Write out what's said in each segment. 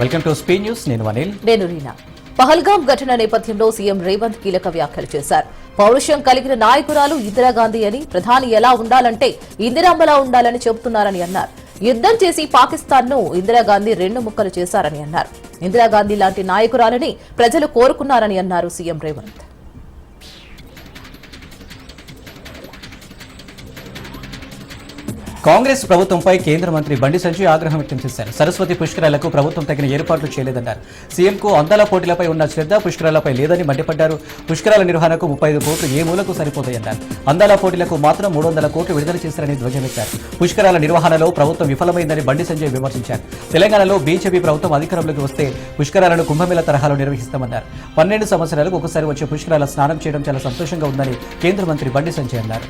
Welcome to స్పీ news. నేను అనిల్. నేను రీనా. పహల్గాం ఘటన నేపథ్యంలో సీఎం రేవంత్ కీలక వ్యాఖ్యలు చేశారు. పౌరుషం కలిగిన నాయకురాలు ఇందిరాగాంధీ అని ప్రధాని ఎలా ఉండాలంటే ఇందిరామ్మలా ఉండాలని చెబుతున్నారని అన్నారు. యుద్ధం చేసి పాకిస్తాన్ను ఇందిరాగాంధీ రెండు ముక్కలు చేశారని అన్నారు. ఇందిరాగాంధీ లాంటి నాయకురాలని ప్రజలు కోరుకున్నారని అన్నారు సీఎం రేవంత్. కాంగ్రెస్ ప్రభుత్వంపై కేంద్ర మంత్రి బండి సంజయ్ ఆగ్రహం వ్యక్తం చేశారు. సరస్వతి పుష్కరాలకు ప్రభుత్వం తగిన ఏర్పాట్లు చేయలేదన్నారు. సీఎంకు అందాల పోటీలపై ఉన్న శ్రద్ధ పుష్కరాలపై లేదని మండిపడ్డారు. పుష్కరాల నిర్వహణకు ముప్పై ఐదు కోట్లు ఏ మూలకు సరిపోతాయన్నారు. అందాల పోటీలకు మాత్రం మూడు వందల కోట్లు విడుదల చేశారని ధ్వజమెత్తారు పుష్కరాల నిర్వహణలో ప్రభుత్వం విఫలమైందని బండి సంజయ్ విమర్శించారు. తెలంగాణలో బీజేపీ ప్రభుత్వం అధికారంలోకి వస్తే పుష్కరాలను కుంభమేళ తరహాలో నిర్వహిస్తామన్నారు. పన్నెండు సంవత్సరాలకు ఒకసారి వచ్చే పుష్కరాల స్నానం చేయడం చాలా సంతోషంగా ఉందని కేంద్ర మంత్రి బండి సంజయ్ అన్నారు.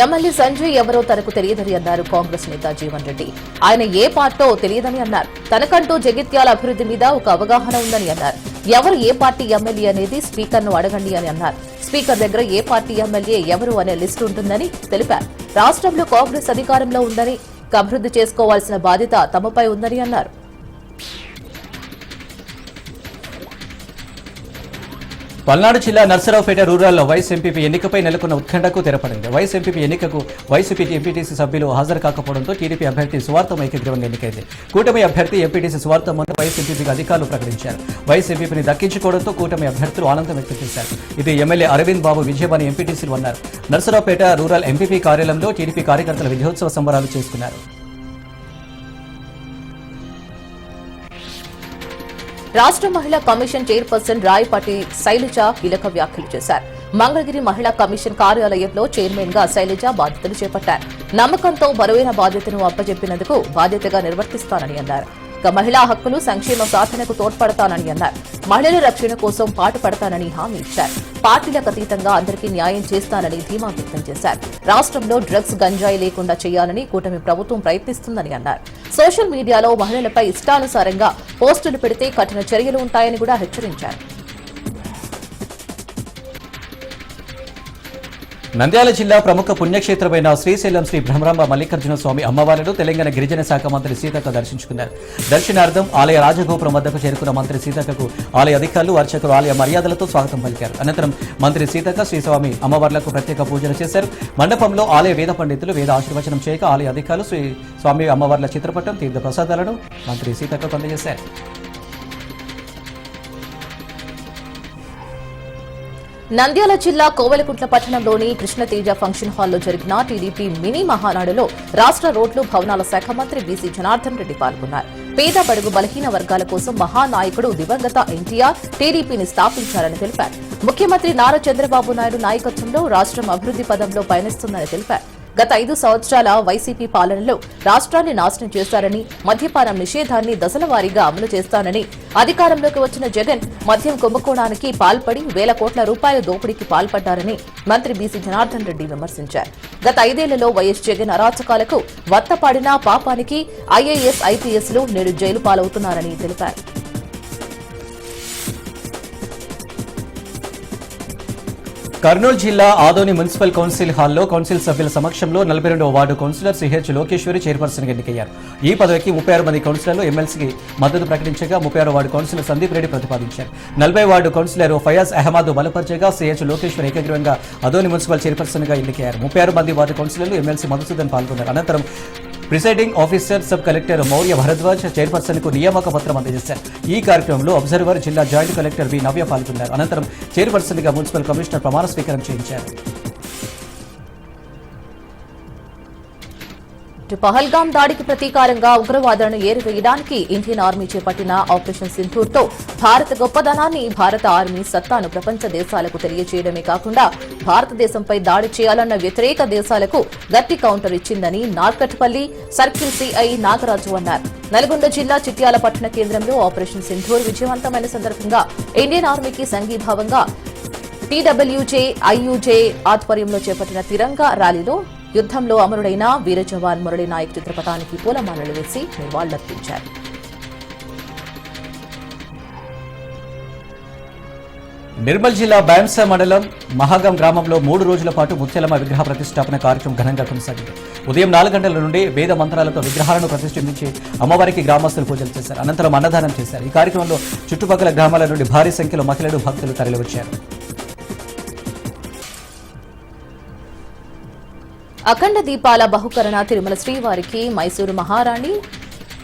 ఎమ్మెల్యే సంజయ్ ఎవరో తనకు తెలియదని అన్నారు కాంగ్రెస్ నేత జీవన్ రెడ్డి. ఆయన ఏ పార్టో తెలియదని అన్నారు. తనకంటూ జగిత్యాల అభివృద్ధి మీద ఒక అవగాహన ఉందని అన్నారు. ఎవరు ఏ పార్టీ ఎమ్మెల్యే అనేది స్పీకర్ను అడగండి అని అన్నారు. స్పీకర్ దగ్గర ఏ పార్టీ ఎమ్మెల్యే ఎవరు అనే లిస్టు ఉంటుందని తెలిపారు. రాష్ట్రంలో కాంగ్రెస్ అధికారంలో ఉందని అభివృద్ధి చేసుకోవాల్సిన బాధ్యత తమపై ఉందని అన్నారు. పల్నాడు జిల్లా నర్సరావుపేట రూరల్లో వైస్ ఎంపీపీ ఎన్నికపై నెలకొన్న ఉత్కంఠకు తెరపడింది. వైస్ ఎంపీపీ ఎన్నికకు వైసీపీ ఎంపీటీసీ సభ్యులు హాజరు కాకపోవడంతో టీడీపీ అభ్యర్థి సువార్తం ఏకగ్రీవంగా ఎన్నికైంది. కూటమి అభ్యర్థి ఎంపీటీసీ సువార్తం ముందు వైస్ ఎంపీపీకి అధికారులు ప్రకటించారు. వైస్ ఎంపీపీని దక్కించుకోవడంతో కూటమి అభ్యర్థులు ఆనందం వ్యక్తం చేశారు. ఇది ఎమ్మెల్యే అరవింద్ బాబు విజయమని ఎంపీటీసీలు అన్నారు. నర్సరావుపేట రూరల్ ఎంపీపీ కార్యాలయంలో టీడీపీ కార్యకర్తల విజయోత్సవ సంబరాలు చేసుకున్నారు. రాష్ట్ర మహిళా కమిషన్ చైర్పర్సన్ రాయపాటి శైలజ కీలక వ్యాఖ్యలు చేశారు. మంగళగిరి మహిళా కమిషన్ కార్యాలయంలో చైర్మన్గా శైలజ బాధ్యతలు చేపట్టారు. నమ్మకంతో బరువైన బాధ్యతను అప్పజెప్పినందుకు బాధ్యతగా నిర్వర్తిస్తానని అన్నారు. ఇక మహిళా హక్కులు సంక్షేమ సాధనకు తోడ్పడతానని అన్నారు. మహిళల రక్షణ కోసం పాటుపడతానని హామీ ఇచ్చారు. పార్టీలకు అతీతంగా అందరికీ న్యాయం చేస్తానని ధీమా వ్యక్తం చేశారు. రాష్ట్రంలో డ్రగ్స్ గంజాయి లేకుండా చేయాలని కూటమి ప్రభుత్వం ప్రయత్నిస్తుందని అన్నారు. సోషల్ మీడియాలో మహిళలపై ఇష్టానుసారంగా పోస్టులు పెడితే కఠిన చర్యలు ఉంటాయని కూడా హెచ్చరించారు. నంద్యాల జిల్లా ప్రముఖ పుణ్యక్షేత్రమైన శ్రీశైలం శ్రీ బ్రహ్మరాంబ మల్లికార్జున స్వామి అమ్మవారిను తెలంగాణ గిరిజన శాఖ మంత్రి సీతక్క దర్శించుకున్నారు. దర్శనార్థం ఆలయ రాజగోపురం వద్దకు చేరుకున్న మంత్రి సీతక్కకు ఆలయ అధికారులు అర్చకులు ఆలయ మర్యాదలతో స్వాగతం పలికారు. అనంతరం మంత్రి సీతక్క శ్రీస్వామి అమ్మవార్లకు ప్రత్యేక పూజలు చేశారు. మండపంలో ఆలయ వేద పండితులు వేద ఆశీర్వచనం చేయక ఆలయ అధికారులు శ్రీ స్వామి అమ్మవార్ల చిత్రపటం తీర్థ ప్రసాదాలను మంత్రి సీతక్కకు అందజేశారు. నంద్యాల జిల్లా కోవలకుంట్ల పట్టణంలోని కృష్ణతేజ ఫంక్షన్ హాల్లో జరిగిన టీడీపీ మినీ మహానాడులో రాష్ట్ర రోడ్లు భవనాల శాఖ మంత్రి బీసీ జనార్దన్ రెడ్డి పాల్గొన్నారు. పేద బడుగు బలహీన వర్గాల కోసం మహానాయకుడు దివంగత ఎన్టీఆర్ టీడీపీని స్థాపించారని తెలిపారు. ముఖ్యమంత్రి నారా చంద్రబాబు నాయుడు నాయకత్వంలో రాష్ట్రం అభివృద్ధి పదంలో పయనిస్తుందని తెలిపారు. గత ఐదు సంవత్సరాల వైసీపీ పాలనలో రాష్ట్రాన్ని నాశనం చేశారని మద్యపానం నిషేధాన్ని దశల వారీగా అమలు చేస్తానని అధికారంలోకి వచ్చిన జగన్ మద్యం కుంభకోణానికి పాల్పడి వేల కోట్ల రూపాయల దోపిడీకి పాల్పడ్డారని మంత్రి బీసీ జనార్దన్ రెడ్డి విమర్శించారు. గత ఐదేళ్ళలో వైఎస్ జగన్ అరాచకాలకు వత్తపాడిన పాపానికి ఐఏఎస్ ఐపీఎస్లు నేడు జైలు పాలవుతున్నారని తెలిపారు. కర్నూలు జిల్లా ఆదోని మున్సిపల్ కౌన్సిల్ హాల్లో కౌన్సిల్ సభ్యుల సమక్షంలో నలభై రెండవ ward councillor CH Lokeshwari chairperson ఎన్నికయ్యారు. ఈ పదవికి ముప్పై ఆరు మంది కౌన్సిలర్లు ఎమ్మెల్సీకి మద్దతు ప్రకటించగా ముప్పై ఆరు వార్డు కౌన్సిలర్ సందీప్ రెడ్డి ప్రతిపాదించారు. నలభై వార్డు కౌన్సిలర్ ఫయాజ్ అహ్మద్ బలపరచగా సిహెచ్ లోకేశ్వర్ ఏకగ్రీవంగా అదోని మున్సిపల్ చైర్పర్సన్గా ఎన్నికయ్యారు. ముప్పై ఆరు మంది వార్డు కౌన్సిలర్లు ఎమ్మెల్సీ మధుసూదన్ పాల్గొన్నారు. అనంతరం presiding officer sub collector Maurya Bharadwaj చైర్పర్సన్కు నియామక పత్రం అందజేశారు. ఈ కార్యక్రమంలో అబ్జర్వర్ జిల్లా జాయింట్ కలెక్టర్ బి నవ్య పాల్గొన్నారు. అనంతరం చైర్పర్సన్గా మున్సిపల్ కమిషనర్ ప్రమాణ స్వీకారం చేయించారు. పహల్గాం దాడికి ప్రతీకారంగా ఉగ్రవాదులను ఏరివేయడానికి ఇండియన్ ఆర్మీ చేపట్టిన ఆపరేషన్ సింధూర్తో భారత గొప్పదనాన్ని భారత ఆర్మీ సత్తాను ప్రపంచ దేశాలకు తెలియజేయడమే కాకుండా భారతదేశంపై దాడి చేయాలన్న వ్యతిరేక దేశాలకు గట్టి కౌంటర్ ఇచ్చిందని నార్కట్పల్లి సర్కిల్ సిఐ నాగరాజు అన్నారు. నల్గొండ జిల్లా చిట్యాల పట్టణ కేంద్రంలో ఆపరేషన్ సింధూర్ విజయవంతమైన సందర్భంగా ఇండియన్ ఆర్మీకి సంఘీభావంగా టీడబ్ల్యూజే ఐయుజే ఆధ్వర్యంలో చేపట్టిన తిరంగా ర్యాలీలో యుద్ధంలో అమరుడైన వీర జవాన్ మురళీ నాయక్ చిత్రపటానికి పూలమాలలు వేసి నివాళులర్పించారు నిర్మల్ జిల్లా బ్యాన్సా మండలం మహాగం గ్రామంలో మూడు రోజుల పాటు ముత్యాలమ్మ విగ్రహ ప్రతిష్టాపన కార్యక్రమం ఘనంగా కొనసాగింది. ఉదయం నాలుగు గంటల నుండి వేద మంత్రాలతో విగ్రహాలను ప్రతిష్ఠించి అమ్మవారికి గ్రామస్తులు పూజలు చేశారు. అనంతరం అన్నదానం చేశారు. ఈ కార్యక్రమంలో చుట్టుపక్కల గ్రామాల నుండి భారీ సంఖ్యలో మహిళలు భక్తులు తరలివచ్చారు. అఖండ దీపాల బహుకరణ తిరుమల శ్రీవారికి మైసూరు మహారాణి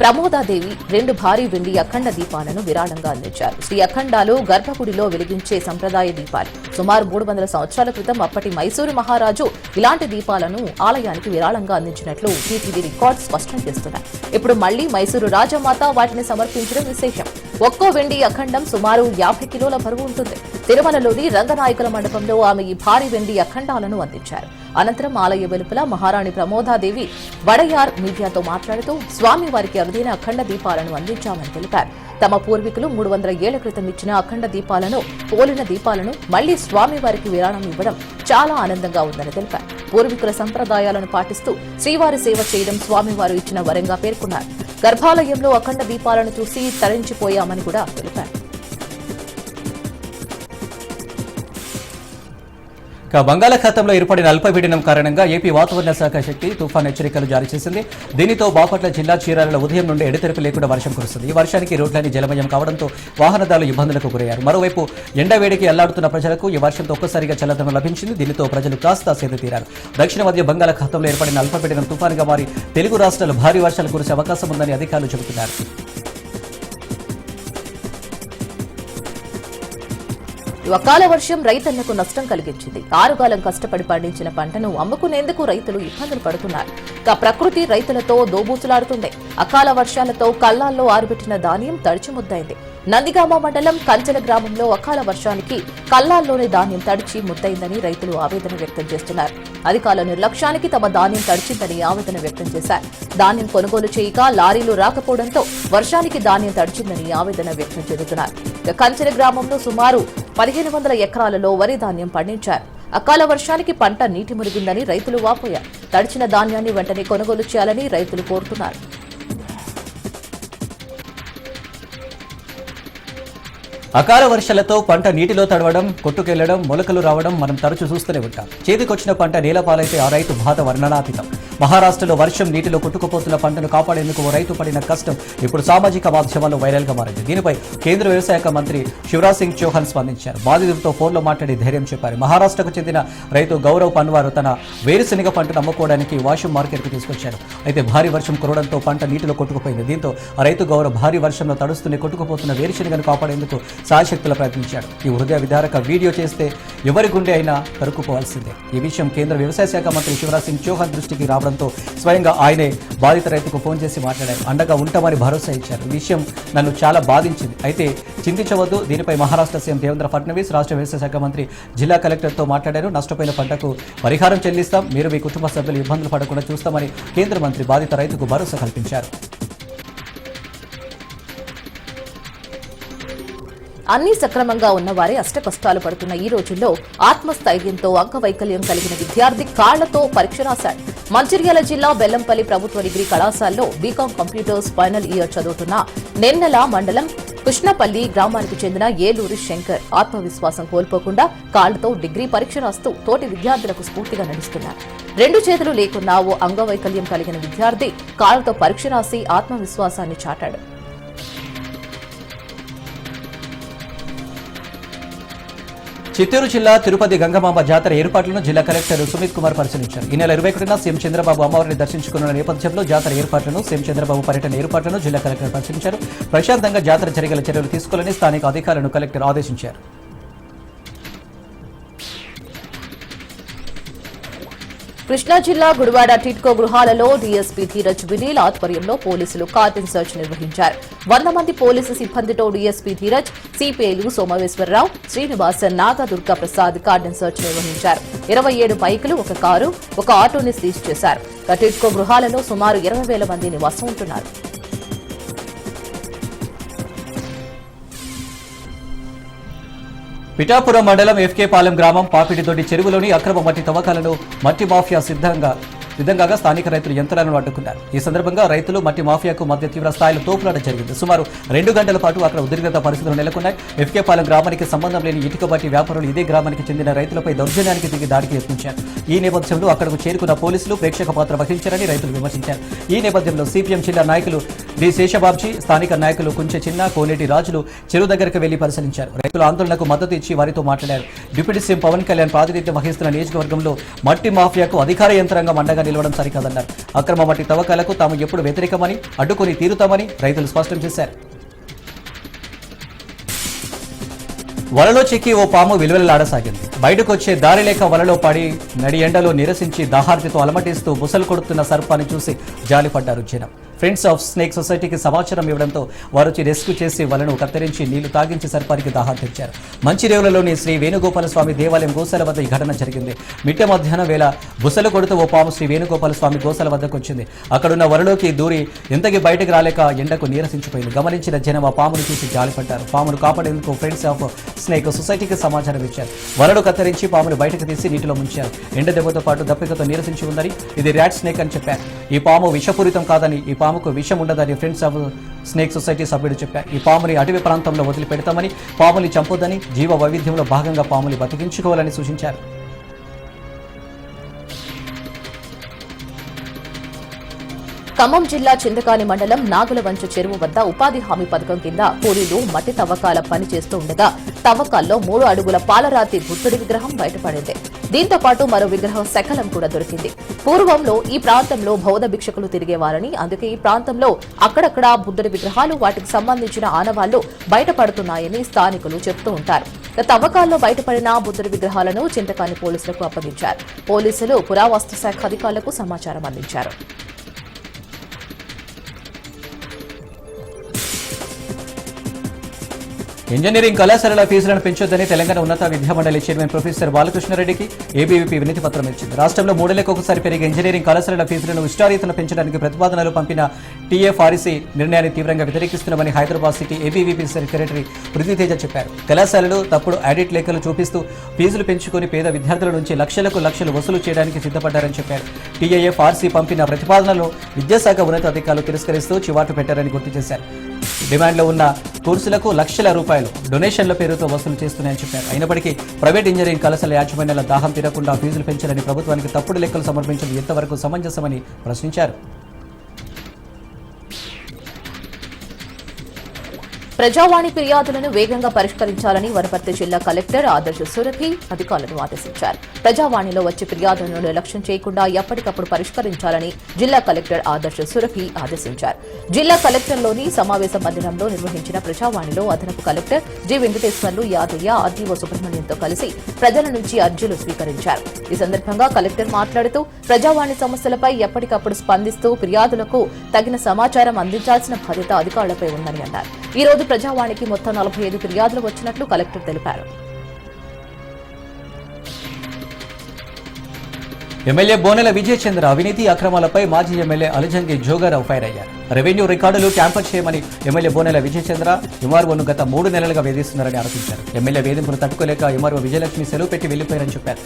ప్రమోదాదేవి రెండు భారీ వెండి అఖండ దీపాలను విరాళంగా అందించారు. శ్రీ అఖండాలు గర్భగుడిలో వెలిగించే సంప్రదాయ దీపాలు. సుమారు మూడు వందల సంవత్సరాల క్రితం అప్పటి మైసూరు మహారాజు ఇలాంటి దీపాలను ఆలయానికి విరాళంగా అందించినట్లు టీటీవీ రికార్డు స్పష్టం చేస్తున్నాయి. ఇప్పుడు మళ్ళీ మైసూరు రాజమాత వాటిని సమర్పించడం విశేషం. ఒక్కో వెండి అఖండం సుమారు యాభై కిలోల బరువు ఉంటుంది. తిరుమలలోని రంగనాయకుల మండపంలో ఆమె ఈ భారీ వెండి అఖండాలను అందించారు. అనంతరం ఆలయ వెలుపల మహారాణి ప్రమోదాదేవి వడయార్ మీడియాతో మాట్లాడుతూ స్వామి వారికి అరుదైన అఖండ దీపాలను అందించామని తెలిపారు. తమ పూర్వీకులు మూడు వందల ఏళ్ళ క్రితం ఇచ్చిన అఖండ దీపాలను పోలిన దీపాలను మళ్ళీ స్వామివారికి విరాళం ఇవ్వడం చాలా ఆనందంగా ఉందని తెలిపారు. పూర్వీకుల సంప్రదాయాలను పాటిస్తూ శ్రీవారి సేవ చేయడం స్వామివారు ఇచ్చిన వరంగా పేర్కొన్నారు. గర్భాలయంలో అఖండ దీపాలను చూసి తరించిపోయామని కూడా తెలిపారు. ఇక బంగాళాఖాతంలో ఏర్పడిన అల్పపీడనం కారణంగా ఏపీ వాతావరణ శాఖ శక్తి తుఫాన్ హెచ్చరికలు జారీ చేసింది. దీనితో బాపట్ల జిల్లా చీరాలలో ఉదయం నుండి ఎడతెరపు లేకుండా వర్షం కురుస్తుంది. ఈ వర్షానికి రోడ్లన్నీ జలమయం కావడంతో వాహనదారులు ఇబ్బందులకు గురయ్యారు. మరోవైపు ఎండవేడికి అల్లాడుతున్న ప్రజలకు ఈ వర్షంతో ఒక్కసారిగా చల్లదనం లభించింది. దీనితో ప్రజలు కాస్త సేద తీరారు. దక్షిణ మధ్య బంగాళాఖాతంలో ఏర్పడిన అల్పపీడనం తుఫాన్గా మారి తెలుగు రాష్ట్రాలు భారీ వర్షాలు కురిసే అవకాశం ఉందని అధికారులు చెబుతున్నారు. అకాల వర్షం రైతన్నకు నష్టం కలిగించింది. ఆరుగాలం కష్టపడి పండించిన పంటను అమ్ముకునేందుకు రైతులు ఇబ్బందులు పడుతున్నారు. ఇక ప్రకృతి రైతులతో దోబూచులాడుతుంది. అకాల వర్షాలతో కల్లాల్లో ఆరుబెట్టిన ధాన్యం తడిచి ముద్దైంది. నందిగామ మండలం కంచెల గ్రామంలో అకాల వర్షానికి కల్లాల్లోని ధాన్యం తడిచి ముద్దైందని రైతులు ఆవేదన వ్యక్తం చేస్తున్నారు. అధికారుల నిర్లక్ష్యానికి తమ ధాన్యం తడిచిందని ఆవేదన వ్యక్తం చేశారు. ధాన్యం కొనుగోలు చేయక లారీలు రాకపోవడంతో వర్షానికి ధాన్యం తడిచిందని ఆవేదన వ్యక్తం చేస్తున్నారు. కంచెల గ్రామంలో సుమారు పదిహేను వందల ఎకరాలలో వరి ధాన్యం పండించారు. అకాల వర్షానికి పంట నీటి మురిగిందని రైతులు వాపోయారు. తడిచిన ధాన్యాన్ని వెంటనే కొనుగోలు చేయాలని రైతులు కోరుతున్నారు. అకాల వర్షాలతో పంట నీటిలో తడవడం కొట్టుకెళ్ళడం మొలకలు రావడం మనం తరచూ చూస్తూనే ఉంటాం. చేతికొచ్చిన పంట నేలపాలైతే ఆ రైతు బాధ వర్ణనాతీతం. మహారాష్ట్రలో వర్షం నీటిలో కొట్టుకుపోతున్న పంటను కాపాడేందుకు ఓ రైతు పడిన కష్టం ఇప్పుడు సామాజిక మాధ్యమాల్లో వైరల్గా మారింది. దీనిపై కేంద్ర వ్యవసాయ మంత్రి శివరాజ్ సింగ్ చౌహాన్ స్పందించారు. బాధితులతో ఫోన్లో మాట్లాడి ధైర్యం చెప్పారు. మహారాష్ట్రకు చెందిన రైతు గౌరవ్ పన్వారు తన వేరుశెనగ పంటను అమ్ముకోవడానికి వాషం మార్కెట్కు తీసుకొచ్చారు. అయితే భారీ వర్షం కురవడంతో పంట నీటిలో కొట్టుకుపోయింది. దీంతో రైతు గౌరవ్ భారీ వర్షంలో తడుస్తూనే కొట్టుకుపోతున్న వేరుశెనగను కాపాడేందుకు సాయశక్తులు ప్రయత్నించాడు. ఈ హృదయ విదారక వీడియో చేస్తే ఎవరి గుండె అయినా తరుక్కుపోవాల్సిందే. ఈ విషయం కేంద్ర వ్యవసాయ శాఖ మంత్రి శివరాజ్ సింగ్ చౌహాన్ దృష్టికి రావడంతో స్వయంగా ఆయనే బాధిత రైతుకు ఫోన్ చేసి మాట్లాడారు. అండగా ఉంటామని భరోసా ఇచ్చారు. ఈ విషయం నన్ను చాలా బాధించింది. అయితే చింతించవద్దు. దీనిపై మహారాష్ట్ర సీఎం దేవేంద్ర ఫడ్నవీస్ రాష్ట్ర వ్యవసాయ శాఖ మంత్రి జిల్లా కలెక్టర్తో మాట్లాడారు. నష్టపోయిన పంటకు పరిహారం చెల్లిస్తాం. మీరు మీ కుటుంబ సభ్యులు ఇబ్బందులు పడకుండా చూస్తామని కేంద్ర మంత్రి బాధిత రైతుకు భరోసా కల్పించారు. అన్ని సక్రమంగా ఉన్నవారే అష్ట కష్టాలు పడుతున్న ఈ రోజుల్లో ఆత్మస్థైర్యంతో అంగవైకల్యం కలిగిన విద్యార్థి కాళ్ళతో పరీక్ష రాశాడు. మంచిర్యాల జిల్లా బెల్లంపల్లి ప్రభుత్వ డిగ్రీ కళాశాలలో బీకాం కంప్యూటర్స్ ఫైనల్ ఇయర్ చదువుతున్న నెన్నెల మండలం కృష్ణపల్లి గ్రామానికి చెందిన ఏలూరి శంకర్ ఆత్మవిశ్వాసం కోల్పోకుండా కాళ్ళతో డిగ్రీ పరీక్ష రాస్తూ తోటి విద్యార్థులకు స్ఫూర్తిగా నడుస్తున్నారు. రెండు చేతులు లేకున్నా ఓ అంగవైకల్యం కలిగిన విద్యార్థి కాళ్ళతో పరీక్ష రాసి ఆత్మవిశ్వాసాన్ని చాటాడు. చిత్తూరు జిల్లా తిరుపతి గంగమాంబ జాతర ఏర్పాట్లను జిల్లా కలెక్టర్ సుమిత్ కుమార్ పరిశీలించారు. ఈ నెల ఇరవై ఒకటిన సీఎం చంద్రబాబు అమ్మవారిని దర్శించుకున్న నేపథ్యంలో జాతర ఏర్పాట్లను సీఎం చంద్రబాబు పర్యటన ఏర్పాట్లను జిల్లా కలెక్టర్ పరిశీలించారు. ప్రశాంతంగా జాతర జరిగేలా చర్యలు తీసుకోవాలని స్థానిక అధికారులను కలెక్టర్ ఆదేశించారు. కృష్ణా జిల్లా గుడివాడ టిట్కో గృహాలలో డీఎస్పీ ధీరజ్ వినీల్ ఆధ్వర్యంలో పోలీసులు కార్టన్ సెర్చ్ నిర్వహించారు. వంద మంది పోలీసు సిబ్బందితో డీఎస్పీ ధీరజ్ సిపిఐలు సోమవేశ్వరరావు శ్రీనివాసన్ నాగ దుర్గా ప్రసాద్ కార్టన్ సెర్చ్ నిర్వహించారు. ఇరవై ఏడు బైకులు ఒక కారు ఒక ఆటోని సీజ్ చేశారు. టిట్కో గృహాలలో సుమారు ఇరవై వేల మంది నివాసం ఉంటున్నారు. పిఠాపురం మండలం ఎఫ్కే పాలెం గ్రామం పాపిడితోటి చెరువులోని అక్రమ మట్టి తవ్వకాలను మట్టి మాఫియా సిద్ధంగా విధంగా స్థానిక రైతులు యంత్రాలను అడ్డుకున్నారు ఈ సందర్భంగా రైతులు మట్టి మాఫియాకు మధ్య తీవ్ర స్థాయిలో తోపులాట జరిగింది. సుమారు రెండు గంటల పాటు అక్కడ ఉద్రిక్తత పరిస్థితులు నెలకొన్నాయి. ఎఫ్కేపాలెం గ్రామానికి సంబంధం లేని ఇటుక బట్టి వ్యాపారులు ఇదే గ్రామానికి చెందిన రైతులపై దౌర్జన్యానికి దిగి దాడికి యత్నించారు. ఈ నేపథ్యంలో అక్కడకు చేరుకున్న పోలీసులు ప్రేక్షక పాత్ర వహించారని రైతులు విమర్శించారు. ఈ నేపథ్యంలో సిపిఎం జిల్లా నాయకులు డి శేషబాబ్జీ స్థానిక నాయకులు కుంచె చిన్న కోనేటి రాజులు చెరువు దగ్గరకు వెళ్ళి పరిశీలించారు. రైతుల ఆందోళనకు మద్దతు ఇచ్చి వారితో మాట్లాడారు. డిప్యూటీ సీఎం పవన్ కళ్యాణ్ ప్రాతినిధ్యం వహిస్తున్న నియోజకవర్గంలో మట్టి మాఫియాకు అధికార యంత్రాంగం అండగా నిలవడం సరికాదన్నారు. అక్రమ మట్టి తవ్వకాలకు తాము ఎప్పుడు వ్యతిరేకమని అడ్డుకొని తీరుతామని రైతులు స్పష్టం చేశారు. వలలో చిక్కి ఓ పాము విలువలాడసాగింది బయటకు వచ్చే దారి లేక వలలో పడి నడి ఎండలో నిరసించి దాహార్తితో అలమటిస్తూ బుసలు కొడుతున్న సర్పాన్ని చూసి జాలిపడ్డారు జనం. ఫ్రెండ్స్ ఆఫ్ స్నేక్ సొసైటీకి సమాచారం ఇవ్వడంతో వారు వచ్చి రెస్క్యూ చేసి వలను కత్తిరించి నీళ్ళు తాగించి సర్పానికి దాహార్తించారు మంచిరేవులలోని శ్రీ వేణుగోపాల స్వామి దేవాలయం గోశాల వద్ద ఈ ఘటన జరిగింది. మిట్ట మధ్యాహ్నం వేళ బుసలు కొడుతూ ఓ పాము శ్రీ వేణుగోపాల స్వామి గోశాల వద్దకు వచ్చింది. అక్కడున్న వరలోకి దూరి ఇంతకీ బయటకు రాలేక ఎండకు నీరసించిపోయింది. గమనించిన జనం ఆ పామును చూసి జాలిపడ్డారు పామును కాపాడేందుకు ఫ్రెండ్స్ ఆఫ్ స్నేక్ సొసైటీకి సమాచారం ఇచ్చారు. వరడు కత్తిరించి పామును బయటకు తీసి నీటిలో ముంచారు. ఎండ దెబ్బతో పాటు దప్పికతో నీరసించి ఉందని ఇది ర్యాట్ స్నేక్ అని చెప్పారు. ఈ పాము విషపూరితం కాదని ఈ పాముకు విషం ఉండదని ఫ్రెండ్స్ ఆఫ్ స్నేక్ సొసైటీ సభ్యుడు చెప్పారు. ఈ పాముని అటవీ ప్రాంతంలో వదిలిపెడతామని పాముని చంపొద్దని జీవ వైవిధ్యంలో భాగంగా పాముని బతికించుకోవాలని సూచించారు. ఖమ్మం జిల్లా చింతకాని మండలం నాగులవంచు చెరువు వద్ద ఉపాధి హామీ పథకం కింద కూలీలు మట్టి తవ్వకాల పని చేస్తూ ఉండగా తవ్వకాల్లో మూడు అడుగుల పాలరాతి బుద్ధుడి విగ్రహం బయటపడింది. దీంతో పాటు మరో విగ్రహం శకలం కూడా దొరికింది. పూర్వంలో ఈ ప్రాంతంలో బౌద్ధ భిక్షకులు తిరిగేవారని అందుకే ఈ ప్రాంతంలో అక్కడక్కడా బుద్ధుడి విగ్రహాలు వాటికి సంబంధించిన ఆనవాళ్ళు బయటపడుతున్నాయని స్థానికులు చెబుతూ ఉంటారు. తవ్వకాల్లో బయటపడిన బుద్ధుడి విగ్రహాలను చింతకాని పోలీసులకు అప్పగించారు. పోలీసులు పురావస్తు శాఖ అధికారులకు సమాచారం అందించారు. ఇంజనీరింగ్ కళాశాలల ఫీజులను పెంచొద్దని తెలంగాణ ఉన్నత విద్యామండలి చైర్మన్ ప్రొఫెసర్ బాలకృష్ణారెడ్డికి ఏబీవీపీ వినతి పత్రం ఇచ్చింది. రాష్ట్రంలో మూడేళ్ళకు ఒకసారి పెరిగే ఇంజనీరింగ్ కళాశాలల ఫీజులను ఇష్టారీతను పెంచడానికి ప్రతిపాదనలు పంపిన టీఎఫ్ఆర్సీ నిర్ణయాన్ని తీవ్రంగా వ్యతిరేకిస్తున్నామని Hyderabad city ABVP secretary Prithviteja చెప్పారు. కళాశాలలు తప్పుడు ఆడిట్ లేఖలు చూపిస్తూ ఫీజులు పెంచుకొని పేద విద్యార్థుల నుంచి లక్షలకు లక్షలు వసూలు చేయడానికి సిద్ధపడ్డారని చెప్పారు. టీఏఎఫ్ఆర్సీ పంపిన ప్రతిపాదనలు విద్యాశాఖ ఉన్నతాధికారులు తిరస్కరిస్తూ చివాటు పెట్టారని గుర్తు చేశారు. డిమాండ్లో ఉన్న కోర్సులకు లక్షల రూపాయలు డొనేషన్ల పేరుతో వసూలు చేస్తున్నాయని చెప్పారు. అయినప్పటికీ ప్రైవేట్ ఇంజనీరింగ్ కళాశాల యాజమాన్యాల దాహం తీరకుండా ఫీజులు పెంచాలని ప్రభుత్వానికి తప్పుడు లెక్కలు సమర్పించడం ఎంతవరకు సమంజసమని ప్రశ్నించారు. ప్రజావాణి ఫిర్యాదులను వేగంగా పరిష్కరించాలని వనపర్తి జిల్లా కలెక్టర్ ఆదర్శ సురభి అధికారులను ఆదేశించారు. ప్రజావాణిలో వచ్చే ఫిర్యాదులను నిర్లక్ష్యం చేయకుండా ఎప్పటికప్పుడు పరిష్కరించాలని జిల్లా కలెక్టర్ ఆదర్శ సురభి ఆదేశించారు. జిల్లా కలెక్టర్లోని సమావేశ మందిరంలో నిర్వహించిన ప్రజావాణిలో అదనపు collector G. Venkateswarlu Yadaiah RDO సుబ్రహ్మణ్యంతో కలిసి ప్రజల నుంచి అర్జీలు స్వీకరించారు. ఈ సందర్భంగా కలెక్టర్ మాట్లాడుతూ ప్రజావాణి సమస్యలపై ఎప్పటికప్పుడు స్పందిస్తూ ఫిర్యాదులకు తగిన సమాచారం అందించాల్సిన బాధ్యత అధికారులపై ఉందని అన్నారు. ఈ రోజు ప్రజావాణికి మొత్తం నలభై ఐదు ఫిర్యాదులు వచ్చినట్లు కలెక్టర్ తెలిపారు. ఎమ్మెల్యే బోనెల విజయచంద్ర అవినీతి అక్రమాలపై మాజీ ఎమ్మెల్యే అలజంగి జోగారావు ఫైర్ అయ్యారు. రెవెన్యూ రికార్డులు ట్యాంపర్ చేయమని ఎమ్మెల్యే బోనెల విజయచంద్ర ఎంఆర్ఓను గత మూడు నెలలుగా వేధిస్తున్నారని ఆరోపించారు. ఎమ్మెల్యే వేధింపును తట్టుకోలేక ఎంఆర్ఓ విజయలక్ష్మి సెలవు పెట్టి వెళ్ళిపోయారని చెప్పారు.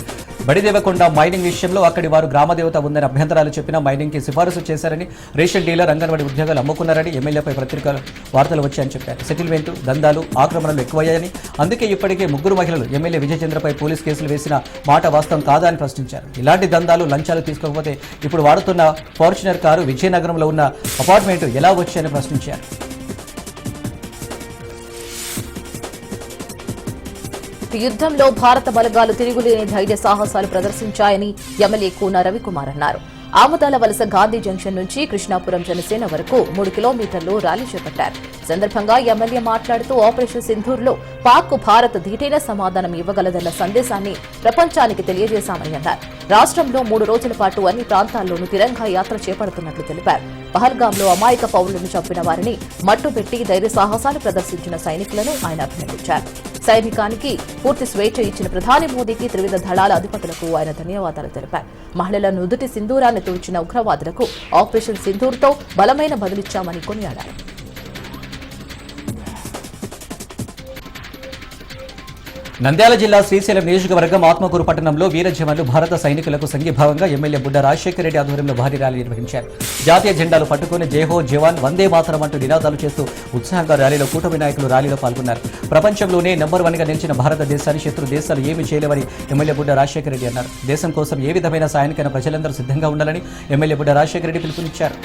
బడిదేవకొండ మైనింగ్ విషయంలో అక్కడి వారు గ్రామదేవత ఉందని అభ్యంతరాలు చెప్పినా మైనింగ్కి సిఫారసు చేశారని రేషన్ డీలర్ అంగన్వాడీ ఉద్యోగాలు అమ్ముకున్నారని ఎమ్మెల్యేపై పత్రికలు వార్తలు వచ్చాయని చెప్పారు. సెటిల్మెంట్ దందాలు ఆక్రమణలు ఎక్కువయ్యాయని అందుకే ఇప్పటికే ముగ్గురు మహిళలు ఎమ్మెల్యే విజయచంద్రపై పోలీస్ కేసులు వేసిన మాట వాస్తవం కాదా అని ప్రశ్నించారు. ఇలాంటి దందాలు లంచాలు తీసుకోకపోతే ఇప్పుడు వాడుతున్న ఫార్చునర్ కారు విజయనగరంలో ఉన్న అపార్ట్మెంట్ ఎలా వచ్చాయని ప్రశ్నించారు. యుద్ధంలో భారత బలగాలు తిరుగులేని ధైర్య సాహసాలు ప్రదర్శించాయని ఎమ్మెల్యే కూన రవికుమార్ అన్నారు. ఆముదాల వలస గాంధీ జంక్షన్ నుంచి కృష్ణాపురం జనసేన వరకు మూడు కిలోమీటర్లు ర్యాలీ చేపట్టారు. సందర్భంగా ఎమ్మెల్యే మాట్లాడుతూ ఆపరేషన్ సింధూర్లో పాక్ భారత్ ధీటైన సమాధానం ఇవ్వగలదన్న సందేశాన్ని ప్రపంచానికి తెలియజేశామని అన్నారు. రాష్ట్రంలో మూడు రోజుల పాటు అన్ని ప్రాంతాల్లోనూ తిరంగా యాత్ర చేపడుతున్నట్లు తెలిపారు. పహల్గాంలో అమాయక పౌరులను చంపిన వారిని మట్టుపెట్టి ధైర్య సాహసాలు ప్రదర్శించిన సైనికులను ఆయన అభినందించారు. సైనికానికి పూర్తి స్వేచ్ఛ ఇచ్చిన ప్రధాని మోదీకి త్రివిధ దళాల అధిపతులకు ఆయన ధన్యవాదాలు తెలిపారు. మహిళల నుదుటి సింధూరాన్ని తుడిచిన ఉగ్రవాదులకు ఆపరేషన్ సింధూర్తో బలమైన బదులిచ్చామని కొనియాడారు. నంద్యాల జిల్లా శ్రీశైలం నియోజకవర్గం ఆత్మకూరు పట్టణంలో వీర జవాన్లు భారత సైనికులకు సంఘీభావంగా ఎమ్మెల్యే బుడ్డ రాజశేఖర రెడ్డి ఆధ్వర్యంలో భారీ ర్యాలీ నిర్వహించారు. జాతీయ జెండాలు పట్టుకుని జేహో జవాన్ వందే మాతరం అంటూ నినాదాలు చేస్తూ ఉత్సాహంగా ర్యాలీలో కూటమి నాయకులు ర్యాలీలో పాల్గొన్నారు. ప్రపంచంలోనే నెంబర్ వన్గా నిలిచిన భారతదేశాన్ని శత్రు దేశాలు ఏమీ చేయలేవని ఎమ్మెల్యే బుడ్డ రాజశేఖర రెడ్డి అన్నారు. దేశం కోసం ఏ విధమైన సాయానికైనా ప్రజలందరూ సిద్ధంగా ఉండాలని ఎమ్మెల్యే బుడ్డ రాజశేఖర రెడ్డి పిలుపునిచ్చారు.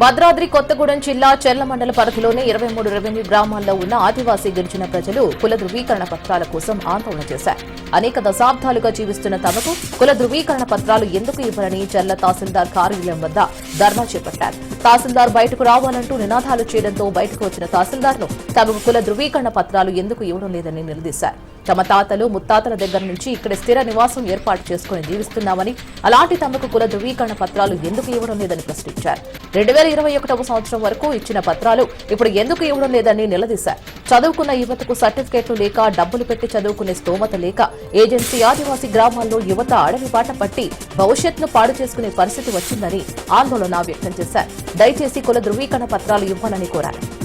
భద్రాద్రి కొత్తగూడెం జిల్లా చెర్ల మండల పరిధిలోని ఇరవై మూడు రెవెన్యూ గ్రామాల్లో ఉన్న ఆదివాసీ గిరిజన ప్రజలు కుల ధృవీకరణ పత్రాల కోసం ఆందోళన చేశారు. అనేక దశాబ్దాలుగా జీవిస్తున్న తమకు కుల ధృవీకరణ పత్రాలు ఎందుకు ఇవ్వరని చెర్ల తహసీల్దార్ కార్యాలయం వద్ద ధర్నా చేపట్టారు. తహసీల్దార్ బయటకు రావాలంటూ నినాదాలు చేయడంతో బయటకు వచ్చిన తహసీల్దార్ను తమకు కుల ధృవీకరణ పత్రాలు ఎందుకు ఇవ్వడం లేదని నిలదీశారు. తమ తాతలు ముత్తాతల దగ్గర నుంచి ఇక్కడ స్థిర నివాసం ఏర్పాటు చేసుకుని జీవిస్తున్నామని అలాంటి తమకు కుల ధృవీకరణ పత్రాలు ఎందుకు ఇవ్వడం లేదని ప్రశ్నించారు. రెండు వేల ఇరవై ఒకటవ సంవత్సరం వరకు ఇచ్చిన పత్రాలు ఇప్పుడు ఎందుకు ఇవ్వడం లేదని నిలదీశారు. చదువుకున్న యువతకు సర్టిఫికేట్లు లేక డబ్బులు పెట్టి చదువుకునే స్తోమత లేక ఏజెన్సీ ఆదివాసీ గ్రామాల్లో యువత అడవి బాట పట్టి భవిష్యత్తును పాడు చేసుకునే పరిస్థితి వచ్చిందని ఆందోళన వ్యక్తం చేశారు. దయచేసి కుల ధృవీకరణ పత్రాలు ఇవ్వాలని కోరారు.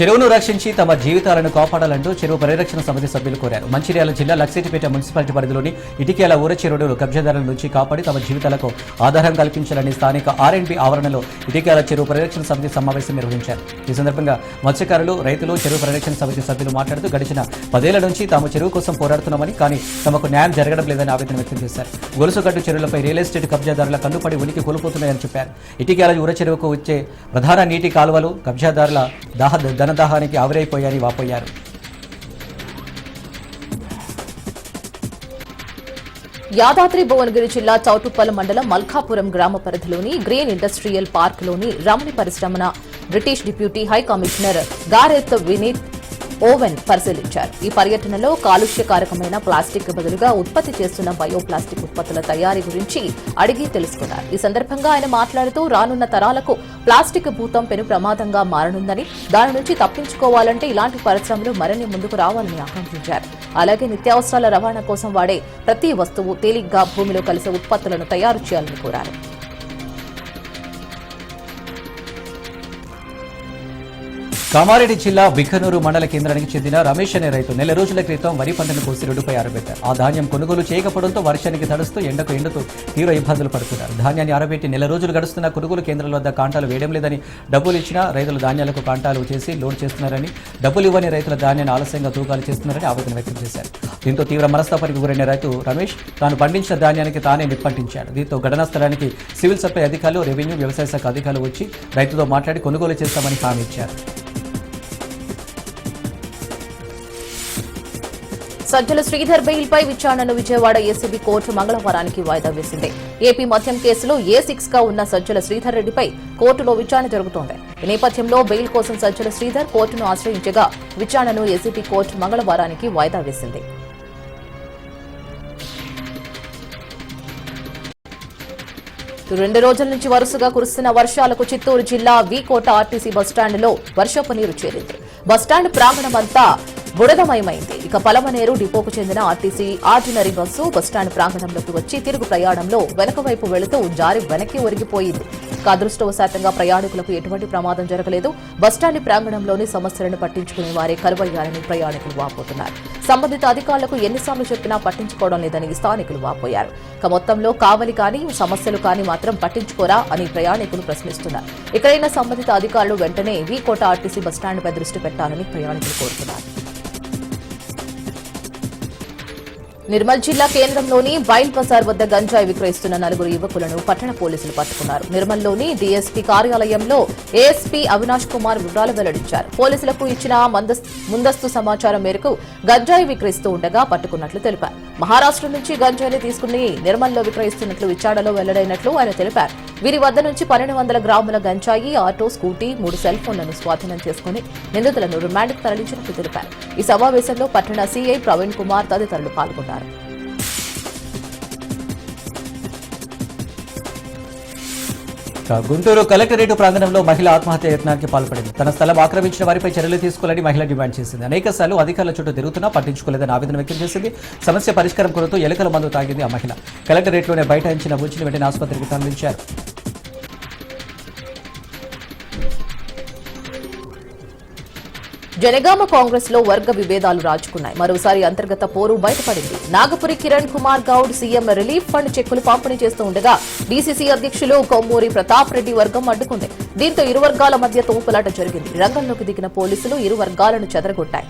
చెరువును రక్షించి తమ జీవితాలను కాపాడాలంటూ చెరువు పరిరక్షణ సమితి సభ్యులు కోరారు. మంచిర్యాల జిల్లా లక్సిటిపేట మున్సిపాలిటీ పరిధిలోని ఇటికేల ఊర చెరువును కబ్జాదారుల నుంచి కాపాడి తమ జీవితాలకు ఆధారం కల్పించాలని స్థానిక ఆర్ఎండ్బి ఆవరణలో ఇటికేల చెరువు పరిరక్షణ సమితి సమావేశం నిర్వహించారు. ఈ సందర్భంగా మత్స్యకారులు రైతులు చెరువు పరిరక్షణ సమితి సభ్యులు మాట్లాడుతూ గడిచిన పదేళ్ళ నుంచి తాము చెరువు కోసం పోరాడుతున్నామని కానీ తమకు న్యాయం జరగడం లేదని ఆవేదన వ్యక్తం చేశారు. గొలుసుగట్టు చెరువులపై రియల్ ఎస్టేట్ కబ్జాదారుల కన్నుపడి ఉనికి కోల్పోతున్నాయని చెప్పారు. ఇటికేల ఊర చెరువుకు వచ్చే ప్రధాన నీటి కాలువలు కబ్జాదారుల దాహ ధనదాహానికి ఆవిరైపోయారని వాపోయారు. యాదాద్రి భువనగిరి జిల్లా చౌటుప్పల్ మండలం మల్కాపురం గ్రామ పరిధిలోని గ్రీన్ ఇండస్ట్రియల్ పార్క్లోని Ramani పరిశ్రమన British deputy high commissioner Gareth Wynn Owen పరిశీలించారు. ఈ పర్యటనలో కాలుష్యకారకమైన ప్లాస్టిక్ బదులుగా ఉత్పత్తి చేస్తున్న బయో ప్లాస్టిక్ ఉత్పత్తుల తయారీ గురించి అడిగి తెలుసుకున్నారు. ఈ సందర్భంగా ఆయన మాట్లాడుతూ రానున్న తరాలకు ప్లాస్టిక్ భూతం పెను ప్రమాదంగా మారనుందని దాని నుంచి తప్పించుకోవాలంటే ఇలాంటి పరిశ్రమలు మరిన్ని ముందుకు రావాలని ఆకాంక్షించారు. అలాగే నిత్యావసరాల రవాణా కోసం వాడే ప్రతి వస్తువు తేలిగ్గా భూమిలో కలిసే ఉత్పత్తులను తయారు చేయాలని కోరారు. కామారెడ్డి జిల్లా బిఖనూరు మండల కేంద్రానికి చెందిన రమేష్ అనే రైతు నెల రోజుల క్రితం వరి పంటను కోసి రోడ్డుపై ఆరబెట్టారు. ఆ ధాన్యం కొనుగోలు చేయకపోవడంతో వర్షానికి తడుస్తూ ఎండకు ఎండుతూ తీవ్ర ఇబ్బందులు పడుతున్నారు. ధాన్యాన్ని ఆరబెట్టి నెల రోజులు గడుస్తున్న కొనుగోలు కేంద్రాల వద్ద కాంటాలు వేయడం లేదని డబ్బులు ఇచ్చినా రైతులు ధాన్యాలకు కాంటాలు చేసి లోడ్ చేస్తున్నారని డబ్బులు ఇవ్వని రైతుల ధాన్యాన్ని ఆలస్యంగా తూకాలు చేస్తున్నారని ఆవేదన వ్యక్తం చేశారు. దీంతో తీవ్ర మనస్తాపానికి గురైన రైతు రమేష్ తాను పండించిన ధాన్యానికి తానే నిప్పంటించాడు దీంతో ఘటనా స్థలానికి సివిల్ సప్లై అధికారులు రెవెన్యూ వ్యవసాయ శాఖ అధికారులు వచ్చి రైతుతో మాట్లాడి కొనుగోలు చేస్తామని హామీ ఇచ్చారు. సజ్జల శ్రీధర్ బెయిల్ పై విచారణను విజయవాడ ఏసీబీ కోర్టు మంగళవారానికి వాయిదా వేసింది. ఏపీ మద్యం కేసులో ఏ సిక్స్గా ఉన్న సజ్జల శ్రీధర్ రెడ్డిపై కోర్టులో విచారణ జరుగుతోంది. ఈ నేపథ్యంలో బెయిల్ కోసం సజ్జల శ్రీధర్ కోర్టును ఆశ్రయించగా విచారణను ఏసీబీ కోర్టు మంగళవారానికి వాయిదా వేసింది. రెండు రోజుల నుంచి వరుసగా కురుస్తున్న వర్షాలకు చిత్తూరు జిల్లా వికోట ఆర్టీసీ బస్టాండ్లో వర్షపు నీరు చేరింది. బస్టాండ్ ప్రాంగణమంతా బుడదమయమైంది. ఇక పలమనేరు డిపోకు చెందిన RTC ordinary bus bus stand ప్రాంగణంలోకి వచ్చి తిరుగు ప్రయాణంలో వెనక వైపు వెళుతూ జారి వెనక్కి ఒరిగిపోయింది. అదృష్టవశాతంగా ప్రయాణికులకు ఎటువంటి ప్రమాదం జరగలేదు. బస్టాండ్ ప్రాంగణంలోని సమస్యలను పట్టించుకునే వారే కరువయ్యారని ప్రయాణికులు వాపోతున్నారు. సంబంధిత అధికారులకు ఎన్నిసార్లు చెప్పినా పట్టించుకోవడం లేదని స్థానికులు వాపోయారు. ఇక మొత్తంలో కావలి కానీ సమస్యలు కానీ మాత్రం పట్టించుకోరా అని ప్రయాణికులు ప్రశ్నిస్తున్నారు. ఇక్కడైనా సంబంధిత అధికారులు వెంటనే వీకోట ఆర్టీసీ బస్టాండ్పై దృష్టి పెట్టాలని ప్రయాణికులు కోరుతున్నారు. నిర్మల్ జిల్లా కేంద్రంలోని బైల్ బజార్ వద్ద గంజాయి విక్రయిస్తున్న నలుగురు యువకులను పట్టణ పోలీసులు పట్టుకున్నారు. నిర్మల్లోని డీఎస్పీ కార్యాలయంలో ఏఎస్పీ అవినాష్ కుమార్ వివరాలు వెల్లడించారు. పోలీసులకు ఇచ్చిన ముందస్తు సమాచారం మేరకు గంజాయి విక్రయిస్తూ ఉండగా పట్టుకున్నట్లు తెలిపారు. మహారాష్ట్ర నుంచి గంజాయిని తీసుకుని నిర్మల్లో విక్రయిస్తున్నట్లు విచారణలో వెల్లడైనట్లు ఆయన తెలిపారు. వీరి వద్ద నుంచి పన్నెండు వందల గ్రాముల గంజాయి ఆటో స్కూటీ మూడు సెల్ ఫోన్లను స్వాధీనం చేసుకుని నిందితులను రిమాండ్కు తరలించినట్లు తెలిపారు ఈ సమావేశంలో పట్టణ సీఐ ప్రవీణ్ కుమార్ తదితరులు పాల్గొన్నారు. ఇక గుంటూరు కలెక్టరేట్ ప్రాంగణంలో మహిళ ఆత్మహత్య యత్నానికి పాల్పడింది. తన స్థలం ఆక్రమించిన వారిపై చర్యలు తీసుకోవాలని మహిళ డిమాండ్ చేసింది. అనేక సార్లు అధికారుల చుట్టూ తిరుగుతున్నా పట్టించుకోలేదని ఆవేదన వ్యక్తం చేసింది. సమస్య పరిష్కారం కోరుతూ ఎలుకల మందు తాగింది ఆ మహిళ. కలెక్టరేట్లోనే బైఠాయించిన బుజ్జిని వెంటనే ఆసుపత్రికి తరలించారు. జనగామ కాంగ్రెస్లో వర్గ విభేదాలు రాజుకున్నాయి. మరోసారి అంతర్గత పోరు బయటపడింది. Nagapuri Kiran Kumar Goud CM relief fund చెక్కులు పంపిణీ చేస్తూ ఉండగా డీసీసీ అధ్యక్షులు కొమ్మూరి ప్రతాప్ రెడ్డి వర్గం అడ్డుకుంది. దీంతో ఇరు వర్గాల మధ్య తోపులాట జరిగింది. రంగంలోకి దిగిన పోలీసులు ఇరు వర్గాలను చెదరగొట్టాయి.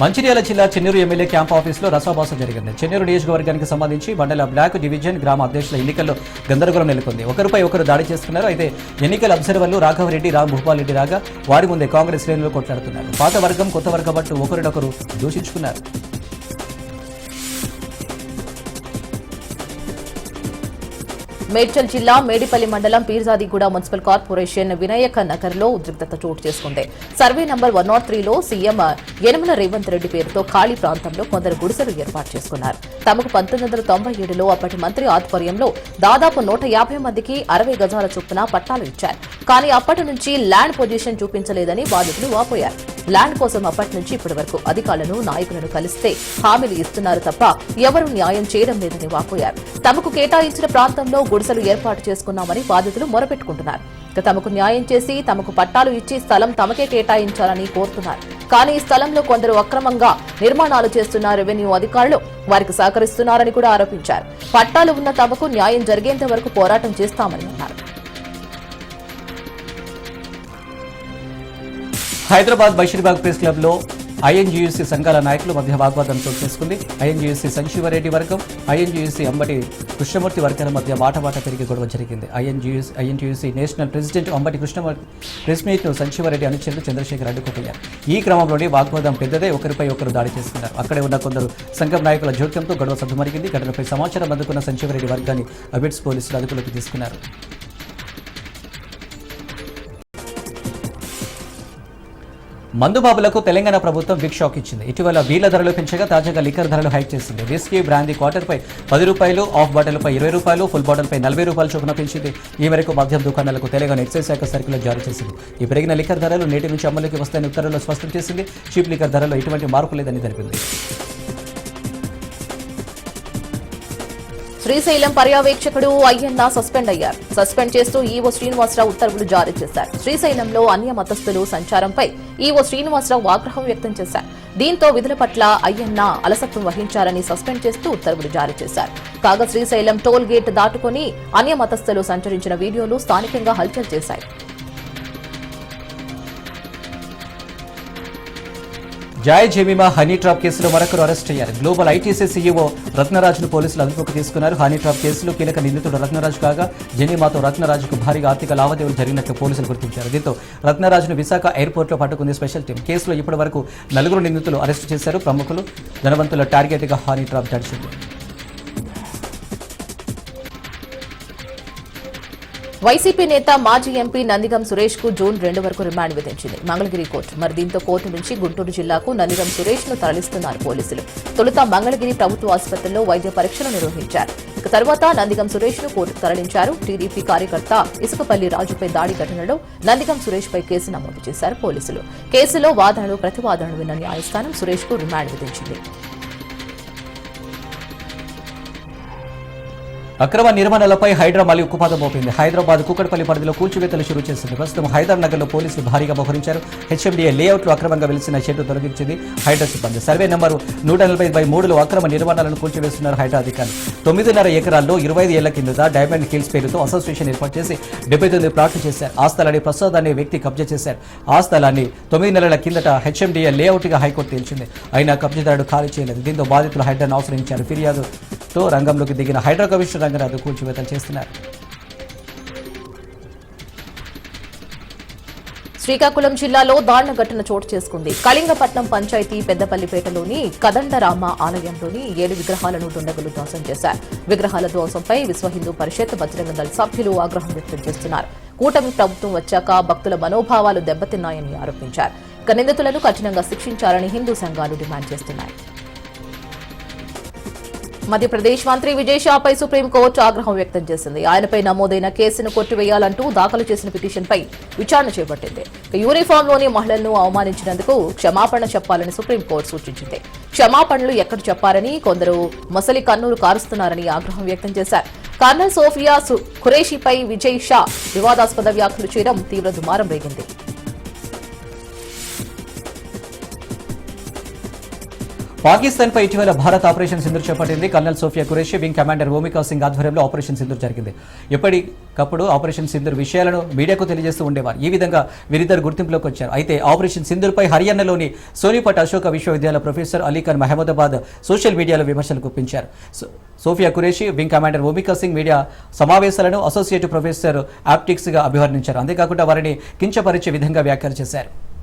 మంచిర్యాల జిల్లా చెన్నూరు ఎమ్మెల్యే క్యాంప్ ఆఫీసులో రసాభాస జరిగింది. చెన్నూరు నియోజకవర్గానికి సంబంధించి మండల బ్లాక్ డివిజన్ గ్రామ అధ్యక్షుల ఎన్నికల్లో గందరగోళం నెలకొంది. ఒకరిపై ఒకరు దాడి చేసుకున్నారు. అయితే ఎన్నికల అబ్జర్వర్లు రాఘవరెడ్డి రామ్ భూపాల్ రెడ్డి రాగా వారి ముందే కాంగ్రెస్ శ్రేణులు కొట్లాడుతున్నారు. పాత వర్గం కొత్త వర్గం పట్టు ఒకరినొకరు దూషించుకున్నారు. మేడ్చల్ జిల్లా మేడిపల్లి మండలం పీర్జాదిగూడ మున్సిపల్ కార్పొరేషన్ వినాయక నగర్లో ఉద్రిక్తత చోటు చేసుకుంది. సర్వే నంబర్ వన్ నాట్ త్రీలో సీఎం యనమల రేవంత్ రెడ్డి పేరుతో ఖాళీ ప్రాంతంలో కొందరు గుడిసెలు ఏర్పాటు చేసుకున్నారు. తమకు పంతొమ్మిది వందల తొంభై ఏడులో అప్పటి మంత్రి ఆధ్వర్యంలో దాదాపు నూట యాభై మందికి అరవై గజాల చొప్పున పట్టాలు ఇచ్చారు. కానీ అప్పటి నుంచి ల్యాండ్ పొజిషన్ చూపించలేదని బాధితులు వాపోయారు. ల్యాండ్ కోసం అప్పటి నుంచి ఇప్పటి వరకు అధికారులను నాయకులను కలిస్తే హామీలు ఇస్తున్నారు తప్ప ఎవరూ న్యాయం చేయడం లేదని వాపోయారు. తమకు కేటాయించిన ప్రాంతంలో గుడిసెలు ఏర్పాటు చేసుకున్నామని బాధితులు మొరపెట్టుకుంటున్నారు. తమకు న్యాయం చేసి తమకు పట్టాలు ఇచ్చి స్థలం తమకే కేటాయించాలని కోరుతున్నారు. కానీ ఈ స్థలంలో కొందరు అక్రమంగా నిర్మాణాలు చేస్తున్న రెవెన్యూ అధికారులు వారికి సహకరిస్తున్నారని కూడా ఆరోపించారు. పట్టాలు ఉన్న తమకు న్యాయం జరిగేంత వరకు పోరాటం చేస్తామని అన్నారు. హైదరాబాద్ బషీర్బాగ్ ప్రెస్ క్లబ్లో సంఘాల నాయకుల మధ్య వాగ్వాదం చోటు చేసుకుంది. ఐఎన్జీయూసీ సంశివరెడ్డి వర్గం ఐఎన్జీయూసీ అంబటి కృష్ణమూర్తి వర్గాల మధ్య వాటవాట పెరిగి గొడవ జరిగింది. INGUC INGUC national president Ambati Krishnamurthy press మీట్ను Samsivareddy అనుచరులు చంద్రశేఖర్ అడ్డుకుపోయారు. ఈ క్రమంలోనే వాగ్వాదం పెద్దదే ఒకరిపై ఒకరు దాడి చేసుకున్నారు అక్కడే ఉన్న కొందరు సంఘం నాయకుల జోక్యంతో గొడవ సద్దుమరిగింది ఘటనపై సమాచారం అందుకున్న సంశివరెడ్డి వర్గాన్ని అబిడ్స్ పోలీసులు అదుపులోకి తీసుకున్నారు. మందుబాబులకు తెలంగాణ ప్రభుత్వం బిగ్ షాక్ ఇచ్చింది. ఇటీవల బీల ధరలు పెంచగా తాజాగా లిక్కర్ ధరలు హైక్ చేసింది. విస్కీ బ్రాందీ క్వార్టర్పై పది రూపాయలు ఆఫ్ బాటిల్పై ఇరవై రూపాయలు ఫుల్ బాటిల్పై నలభై రూపాయలు చొప్పున పెంచింది. ఈ మేరకు మద్యం దుకాణాలకు తెలంగాణ ఎక్సైజ్ శాఖ సర్కులర్ జారీ చేసింది. ఈ పెరిగిన లిక్కర్ ధరలు నేటి నుంచి అమలుకి వస్తాయని ఉత్తర్వులు స్పష్టం చేసింది. చీప్ లిక్కర్ ధరలో ఎటువంటి మార్పు లేదని తెలిపింది. శ్రీశైలం పర్యవేక్షకుడు అయ్యన్న సస్పెండ్ అయ్యారు. సస్పెండ్ చేస్తూ ఈవో శ్రీనివాసరావు ఉత్తర్వులు జారీ చేశారు. శ్రీశైలంలో అన్య మతస్థులు సంచారంపై ఈవో శ్రీనివాసరావు ఆగ్రహం వ్యక్తం చేశారు. దీంతో విధుల పట్ల అయ్యన్న అలసత్వం వహించారని సస్పెండ్ చేస్తూ ఉత్తర్వులు జారీ చేశారు. కాగా శ్రీశైలం టోల్ గేట్ దాటుకుని అన్య మతస్థులు సంచరించిన వీడియోలు స్థానికంగా హల్చల్ చేశాయి. జాయ్ జమీమా హనీ ట్రాప్ కేసులో మరొకరు అరెస్ట్ అయ్యారు. గ్లోబల్ ఐటీసీ సీఈఓ రత్నరాజును పోలీసులు అదుపులోకి తీసుకున్నారు. హనీ ట్రాప్ కేసులో కీలక నిందితుడు రత్నరాజు కాగా జెనీమాతో రత్నరాజుకు భారీగా ఆర్థిక లావాదేవీలు జరిగినట్లు పోలీసులు గుర్తించారు. దీంతో రత్నరాజును విశాఖ ఎయిర్పోర్ట్లో పట్టుకుంది స్పెషల్ టీం. కేసులో ఇప్పటి వరకు నలుగురు నిందితులు అరెస్టు చేశారు. ప్రముఖులు ధనవంతుల టార్గెట్గా హనీ ట్రాప్ నడిచింది. వైసీపీ నేత మాజీ ఎంపీ నందిగం సురేష్కు జూన్ రెండు వరకు రిమాండ్ విధించింది. మంగళగిరి కోర్టు. మరి దీంతో కోర్టు నుంచి గుంటూరు జిల్లాకు నందిగం సురేష్ను తరలిస్తున్నారు పోలీసులు. తొలుత మంగళగిరి ప్రభుత్వ ఆసుపత్రిలో వైద్య పరీక్షలు నిర్వహించారు. ఇక తర్వాత నందిగం సురేష్ను కోర్టుకు తరలించారు. టీడీపీ కార్యకర్త ఇసుకపల్లి రాజుపై దాడి ఘటనలో నందిగం సురేష్ పై కేసు నమోదు చేశారు పోలీసులు. కేసులో వాదనలు ప్రతివాదనలు విన్న న్యాయస్థానం సురేష్కు రిమాండ్ విధించింది. అక్రమ నిర్మాణాలపై హైడ్రా మళ్ళీ ఉక్కుపాదం మోపింది. హైదరాబాద్ కూకట్పల్లి పరిధిలో కూల్చివేతలు షురూ చేసింది. ప్రస్తుతం హైదర్ నగర్లో పోలీసులు భారీగా మోహరించారు. హెచ్ఎండిఏ లేఅవుట్లో అక్రమంగా వెలిసిన షెడ్డు తొలగించింది హైడ్రా సిబ్బంది. సర్వే నెంబరు నూట నలభై బై మూడులో అక్రమ నిర్మాణాలను కూల్చివేస్తున్నారు హైడ్రా అధికారులు. తొమ్మిదిన్నర ఎకరాల్లో ఇరవై ఐదు ఏళ్ళ కిందట డైమండ్ హిల్స్ పేరుతో అసోసియేషన్ ఏర్పాటు చేసి డెబ్బై తొమ్మిది ప్లాట్లు చేశారు. ఆ స్థలాన్ని ప్రసాద్ అనే వ్యక్తి కబ్జా చేశారు. ఆ స్థలాన్ని తొమ్మిది నెలల కిందట హెచ్ఎండిఏ లేఅవుట్గా హైకోర్టు తేల్చింది. అయినా కబ్జాదారుడు ఖాళీ చేయలేదు. దీంతో బాధితులు హైడ్రాను ఆశ్రయించారు ఫిర్యాదుతో రంగంలోకి దిగిన హైడ్రా కమిషనర్ రంగనాథ్ కూల్చివేతలు చేస్తున్నారు. శ్రీకాకుళం జిల్లాలో దారుణ ఘటన చోటు చేసుకుంది. కళింగపట్నం పంచాయతీ పెద్దపల్లిపేటలోని కదండరామ ఆలయంలోని ఏడు విగ్రహాలను దుండగులు ధ్వంసం చేశారు. విగ్రహాల ధ్వంసంపై విశ్వ హిందూ పరిషత్ బజరంగ దళ సభ్యులు ఆగ్రహం వ్యక్తం చేస్తున్నారు. కూటమి ప్రభుత్వం వచ్చాక భక్తుల మనోభావాలు దెబ్బతిన్నాయని ఆరోపించారు. ఇక నిందితులను కఠినంగా శిక్షించాలని హిందూ సంఘాలు డిమాండ్ చేస్తున్నాయి. మధ్యప్రదేశ్ మంత్రి విజయ్ షాపై సుప్రీంకోర్టు ఆగ్రహం వ్యక్తం చేసింది. ఆయనపై నమోదైన కేసును కొట్టివేయాలంటూ దాఖలు చేసిన పిటిషన్పై విచారణ చేపట్టింది. యూనిఫామ్లోని మహిళలను అవమానించినందుకు క్షమాపణ చెప్పాలని సుప్రీంకోర్టు సూచించింది. క్షమాపణలు ఎక్కడ చెప్పారని కొందరు మొసలి కన్నూరు కారుస్తున్నారని ఆగ్రహం వ్యక్తం చేశారు. కర్నల్ సోఫియా ఖురేషిపై విజయ్ షా వివాదాస్పద వ్యాఖ్యలు చేయడం తీవ్ర దుమారం రేగింది. పాకిస్తాన్ పై ఇటీవల భారత్ ఆపరేషన్ సింధు చేపట్టింది. Colonel Sofia Qureshi wing commander Omika Singh ఆధ్వర్యంలో ఆపరేషన్ సింధు జరిగింది. ఎప్పటికప్పుడు ఆపరేషన్ సింధు విషయాలను మీడియాకు తెలియజేస్తూ ఉండేవారు. ఈ విధంగా వీరిద్దరు గుర్తింపులోకి వచ్చారు. అయితే ఆపరేషన్ సింధుపై హర్యానాలోని సోనిపట్ అశోక విశ్వవిద్యాలయ ప్రొఫెసర్ అలీఖాన్ మహమూదాబాద్ సోషల్ మీడియాలో విమర్శలు గుప్పించారు. So- Sofia Qureshi wing commander Omika Singh media సమావేశాలను అసోసియేట్ ప్రొఫెసర్ ఆప్టిక్స్గా అభివర్ణించారు. అంతేకాకుండా వారిని కించపరిచే విధంగా వ్యాఖ్యలు చేశారు.